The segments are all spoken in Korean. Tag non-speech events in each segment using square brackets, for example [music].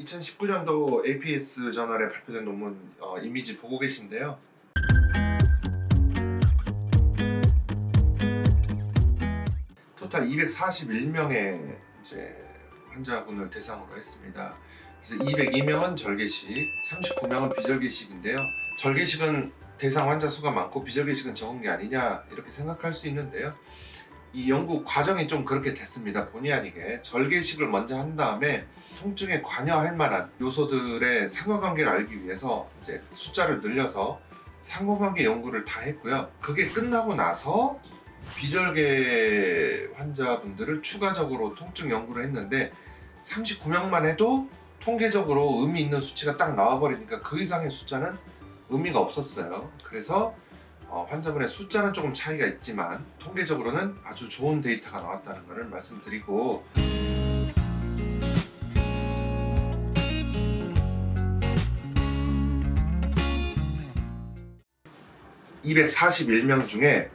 2019년도 APS 저널에 발표된 논문 어, 이미지 보고 계신데요. 토탈 241명의 이제 환자분을 대상으로 했습니다. 그래서 202명은 절개식, 39명은 비절개식인데요. 절개식은 대상 환자 수가 많고 비절개식은 적은 게 아니냐 이렇게 생각할 수 있는데요. 이 연구 과정이 좀 그렇게 됐습니다. 본의 아니게 절개식을 먼저 한 다음에 통증에 관여할 만한 요소들의 상호관계를 알기 위해서 이제 숫자를 늘려서 상호관계 연구를 다 했고요. 그게 끝나고 나서 비절개 환자분들을 추가적으로 통증 연구를 했는데 39명만 해도 통계적으로 의미 있는 수치가 딱 나와버리니까 그 이상의 숫자는 의미가 없었어요. 그래서 어, 환자분의 숫자는 조금 차이가 있지만 통계적으로는 아주 좋은 데이터가 나왔다는 것을 말씀드리고 (241명) 중에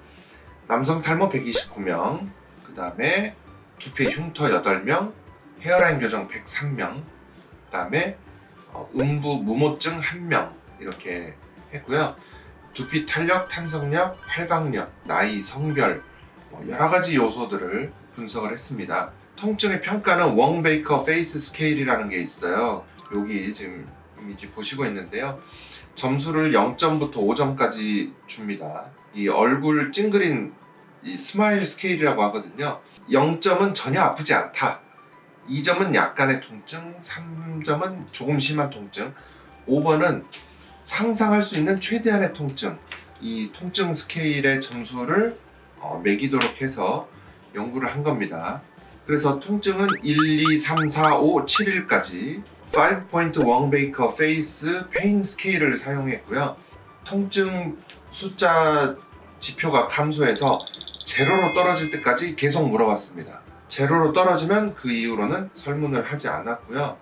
남성 탈모 129명 그 다음에 두피 흉터 8명 헤어라인 교정 103명 그 다음에 어, 음부 무모증 1명 이렇게 했고요 두피 탄력, 탄성력, 활강력, 나이, 성별 뭐 여러 가지 요소들을 분석을 했습니다. 통증의 평가는 웡베이커 페이스 스케일이라는 게 있어요. 여기 지금 이미지 보시고 있는데요. 점수를 0점부터 5점까지 줍니다. 이 얼굴 찡그린 이 스마일 스케일이라고 하거든요. 0점은 전혀 아프지 않다. 2점은 약간의 통증, 3점은 조금 심한 통증, 5번은 상상할 수 있는 최대한의 통증 이 통증 스케일의 점수를 어, 매기도록 해서 연구를 한 겁니다. 그래서 통증은 1, 2, 3, 4, 5, 7일까지 5포인트 웡베이커 페이스 페인 스케일을 사용했고요. 통증 숫자 지표가 감소해서 제로로 떨어질 때까지 계속 물어봤습니다. 제로로 떨어지면 그 이후로는 설문을 하지 않았고요.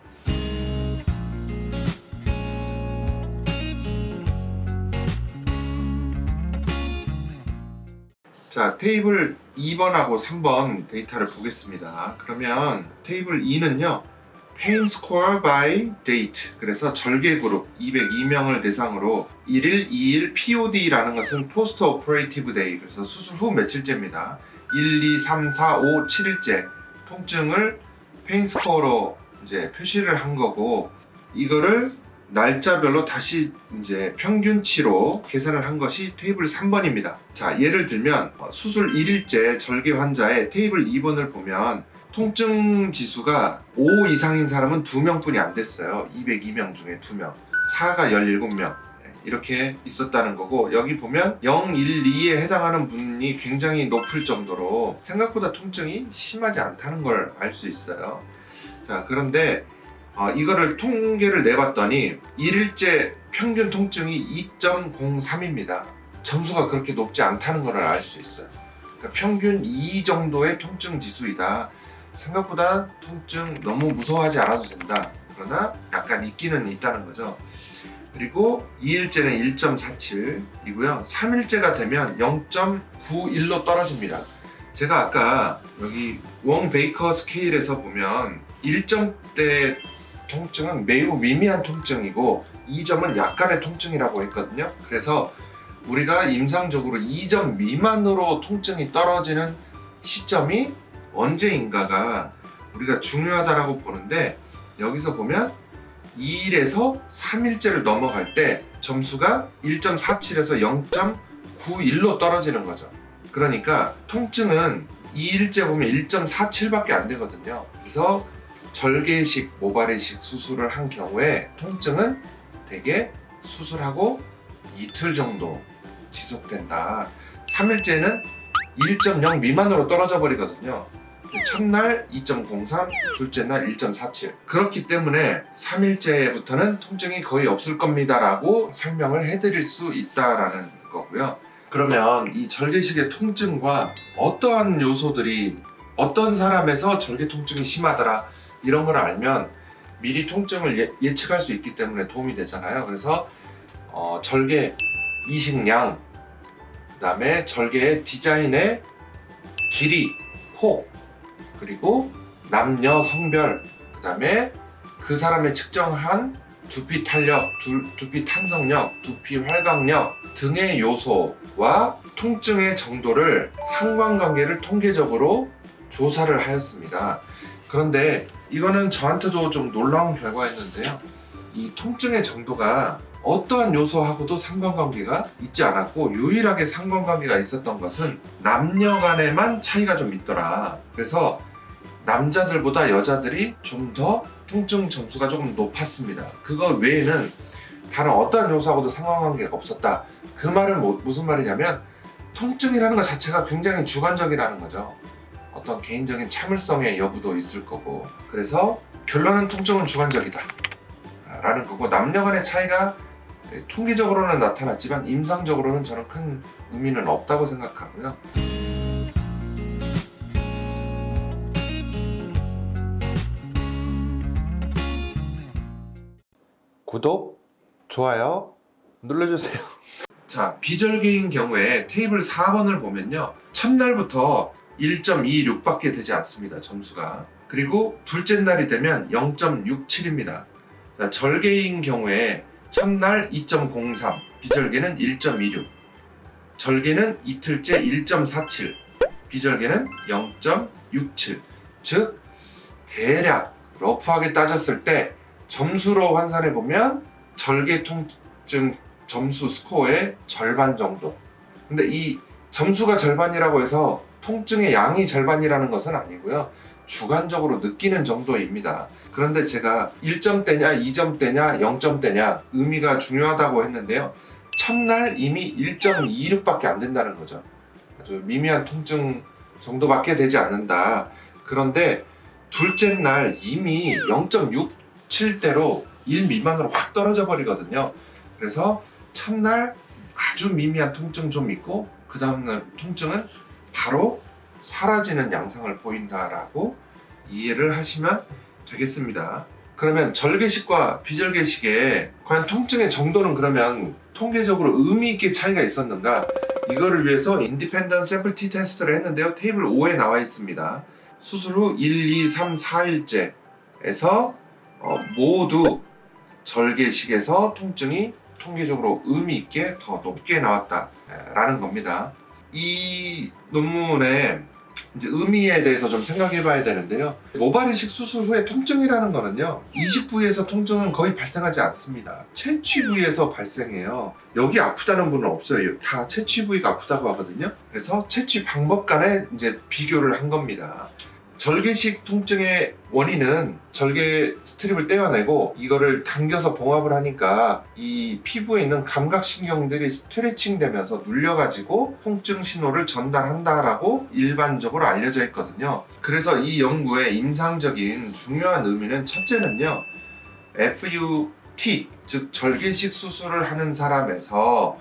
자, 테이블 2번하고 3번 데이터를 보겠습니다. 그러면 테이블 2는요. Pain Score by Date. 그래서 절개 그룹 202명을 대상으로 1일, 2일 POD라는 것은 Post Operative Day. 그래서 수술 후 며칠째입니다. 1, 2, 3, 4, 5, 7일째 통증을 페인 스코어로 이제 표시를 한 거고 이거를 날짜별로 다시 이제 평균치로 계산을 한 것이 테이블 3번입니다. 자, 예를 들면 어, 수술 1일째 절개 환자의 테이블 2번을 보면 통증 지수가 5 이상인 사람은 2명뿐이 안 됐어요. 202명 중에 2명. 4가 17명. 이렇게 있었다는 거고 여기 보면 0, 1, 2에 해당하는 분이 굉장히 높을 정도로 생각보다 통증이 심하지 않다는 걸 알 수 있어요. 자, 그런데 어, 이거를 통계를 내봤더니 1일째 평균 통증이 2.03입니다. 점수가 그렇게 높지 않다는 걸 알 수 있어요. 그러니까 평균 2 정도의 통증 지수이다. 생각보다 통증 너무 무서워하지 않아도 된다. 그러나 약간 있기는 있다는 거죠. 그리고 2일째는 1.47이고요. 3일째가 되면 0.91로 떨어집니다. 제가 아까 여기 웡 베이커 스케일에서 보면 1점대 통증은 매우 미미한 통증이고 2점은 약간의 통증이라고 했거든요. 그래서 우리가 임상적으로 2점 미만으로 통증이 떨어지는 시점이 언제인가가 우리가 중요하다라고 보는데 여기서 보면 2일에서 3일째를 넘어갈 때 점수가 1.47에서 0.91로 떨어지는 거죠. 그러니까 통증은 2일째 보면 1.47밖에 안 되거든요. 그래서 절개식 모발이식 수술을 한 경우에 통증은 대개 수술하고 이틀 정도 지속된다. 3일째는 1.0 미만으로 떨어져 버리거든요. 첫날 2.03, 둘째 날 1.47. 그렇기 때문에 3일째부터는 통증이 거의 없을 겁니다라고 설명을 해드릴 수 있다라는 거고요. 그러면 이 절개식의 통증과 어떠한 요소들이 어떤 사람에서 절개 통증이 심하더라 이런 걸 알면 미리 통증을 예, 측할수 있기 때문에 도움이 되잖아요. 그래서 어, 절개 이식량, 그다음에 절개의 디자인의 길이, 폭, 그리고 남녀 성별, 그 다음에 그 사람의 측정한 두피 탄력, 두, 두피 탄성력, 두피 활강력 등의 요소와 통증의 정도를 상관관계를 통계적으로 조사를 하였습니다. 그런데 이거는 저한테도 좀 놀라운 결과였는데요. 이 통증의 정도가 어떠한 요소하고도 상관관계가 있지 않았고 유일하게 상관관계가 있었던 것은 남녀 간에만 차이가 좀 있더라. 그래서 남자들보다 여자들이 좀 더 통증 점수가 조금 높았습니다. 그거 외에는 다른 어떠한 요소하고도 상관관계가 없었다. 그 말은 뭐- 무슨 말이냐면 통증이라는 것 자체가 굉장히 주관적이라는 거죠. 어떤 개인적인 참을성의 여부도 있을 거고 그래서 결론은 통증은 주관적이다 라는 거고 남녀 간의 차이가 통계적으로는 나타났지만 임상적으로는 저는 큰 의미는 없다고 생각하고요 구독, 좋아요 눌러주세요 [laughs] 자 비절개인 경우에 테이블 4번을 보면요 첫날부터 1.26밖에 되지 않습니다. 점수가. 그리고 둘째 날이 되면 0.67입니다. 절개인 경우에 첫날 2.03, 비절개는 1.26, 절개는 이틀째 1.47, 비절개는 0.67. 즉 대략 러프하게 따졌을 때 점수로 환산해 보면 절개 통증 점수 스코어의 절반 정도. 근데 이 점수가 절반이라고 해서 통증의 양이 절반이라는 것은 아니고요. 주관적으로 느끼는 정도입니다. 그런데 제가 1점대냐, 2점대냐, 0점대냐 의미가 중요하다고 했는데요. 첫날 이미 1.26밖에 안 된다는 거죠. 아주 미미한 통증 정도밖에 되지 않는다. 그런데 둘째 날 이미 0.67대로 1 미만으로 확 떨어져 버리거든요. 그래서 첫날 아주 미미한 통증 좀 있고 그 다음날 통증은 바로 사라지는 양상을 보인다라고 이해를 하시면 되겠습니다. 그러면 절개식과 비절개식의 과연 통증의 정도는 그러면 통계적으로 의미 있게 차이가 있었는가? 이거를 위해서 인디펜던트 샘플 티 테스트를 했는데요. 테이블 5에 나와 있습니다. 수술 후 1, 2, 3, 4일째에서 어, 모두 절개식에서 통증이 통계적으로 의미 있게 더 높게 나왔다라는 겁니다. 이 논문의 의미에 대해서 좀 생각해 봐야 되는데요. 모발이식 수술 후에 통증이라는 거는요. 이식 부위에서 통증은 거의 발생하지 않습니다. 채취 부위에서 발생해요. 여기 아프다는 분은 없어요. 다 채취 부위가 아프다고 하거든요. 그래서 채취 방법 간에 이제 비교를 한 겁니다. 절개식 통증의 원인은 절개 스트립을 떼어내고 이거를 당겨서 봉합을 하니까 이 피부에 있는 감각신경들이 스트레칭 되면서 눌려가지고 통증 신호를 전달한다라고 일반적으로 알려져 있거든요. 그래서 이 연구의 임상적인 중요한 의미는 첫째는요. FUT, 즉 절개식 수술을 하는 사람에서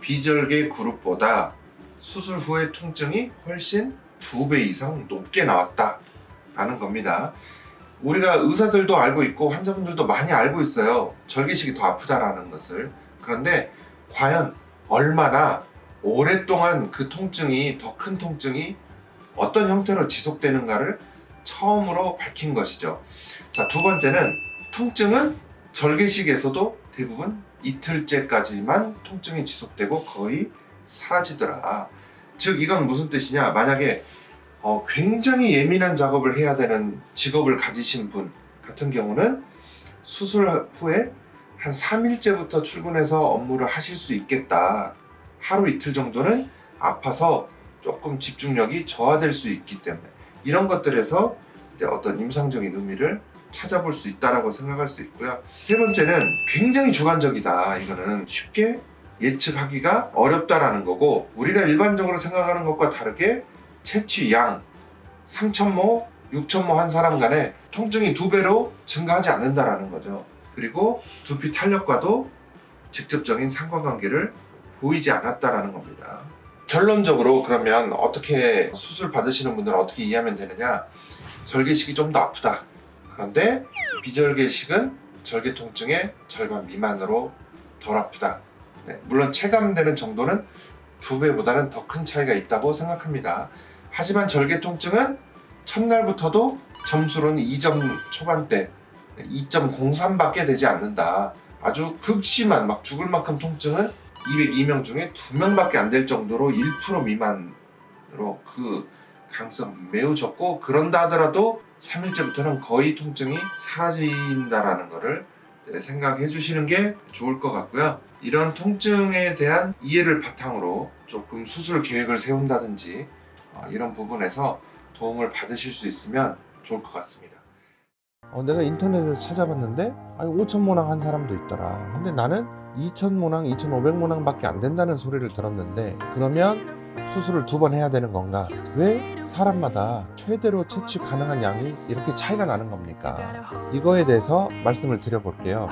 비절개 그룹보다 수술 후의 통증이 훨씬 두 배 이상 높게 나왔다라는 겁니다. 우리가 의사들도 알고 있고 환자분들도 많이 알고 있어요. 절개식이 더 아프다라는 것을. 그런데 과연 얼마나 오랫동안 그 통증이 더 큰 통증이 어떤 형태로 지속되는가를 처음으로 밝힌 것이죠. 자, 두 번째는 통증은 절개식에서도 대부분 이틀째까지만 통증이 지속되고 거의 사라지더라. 즉 이건 무슨 뜻이냐? 만약에 어, 굉장히 예민한 작업을 해야 되는 직업을 가지신 분 같은 경우는 수술 후에 한 3일째부터 출근해서 업무를 하실 수 있겠다. 하루 이틀 정도는 아파서 조금 집중력이 저하될 수 있기 때문에 이런 것들에서 이제 어떤 임상적인 의미를 찾아볼 수 있다라고 생각할 수 있고요. 세 번째는 굉장히 주관적이다. 이거는 쉽게 예측하기가 어렵다라는 거고 우리가 일반적으로 생각하는 것과 다르게 채취 양 3,000모, 6,000모 한 사람 간에 통증이 두 배로 증가하지 않는다라는 거죠. 그리고 두피 탄력과도 직접적인 상관관계를 보이지 않았다라는 겁니다. 결론적으로 그러면 어떻게 수술 받으시는 분들은 어떻게 이해하면 되느냐? 절개식이 좀 더 아프다. 그런데 비절개식은 절개 통증의 절반 미만으로 덜 아프다. 네, 물론 체감되는 정도는 두 배보다는 더 큰 차이가 있다고 생각합니다. 하지만 절개 통증은 첫날부터도 점수로는 2점 초반대 2.03밖에 되지 않는다. 아주 극심한 막 죽을 만큼 통증은 202명 중에 2명밖에 안 될 정도로 1% 미만으로 그 가능성 매우 적고 그런다 하더라도 3일째부터는 거의 통증이 사라진다라는 거를 생각해 주시는 게 좋을 것 같고요. 이런 통증에 대한 이해를 바탕으로 조금 수술 계획을 세운다든지 어, 이런 부분에서 도움을 받으실 수 있으면 좋을 것 같습니다. 어, 내가 인터넷에서 찾아봤는데 아니 5천 모낭 한 사람도 있더라. 근데 나는 2천 모낭, 2,500 모낭밖에 안 된다는 소리를 들었는데 그러면 수술을 두 번 해야 되는 건가? 왜 사람마다 최대로 채취 가능한 양이 이렇게 차이가 나는 겁니까? 이거에 대해서 말씀을 드려볼게요.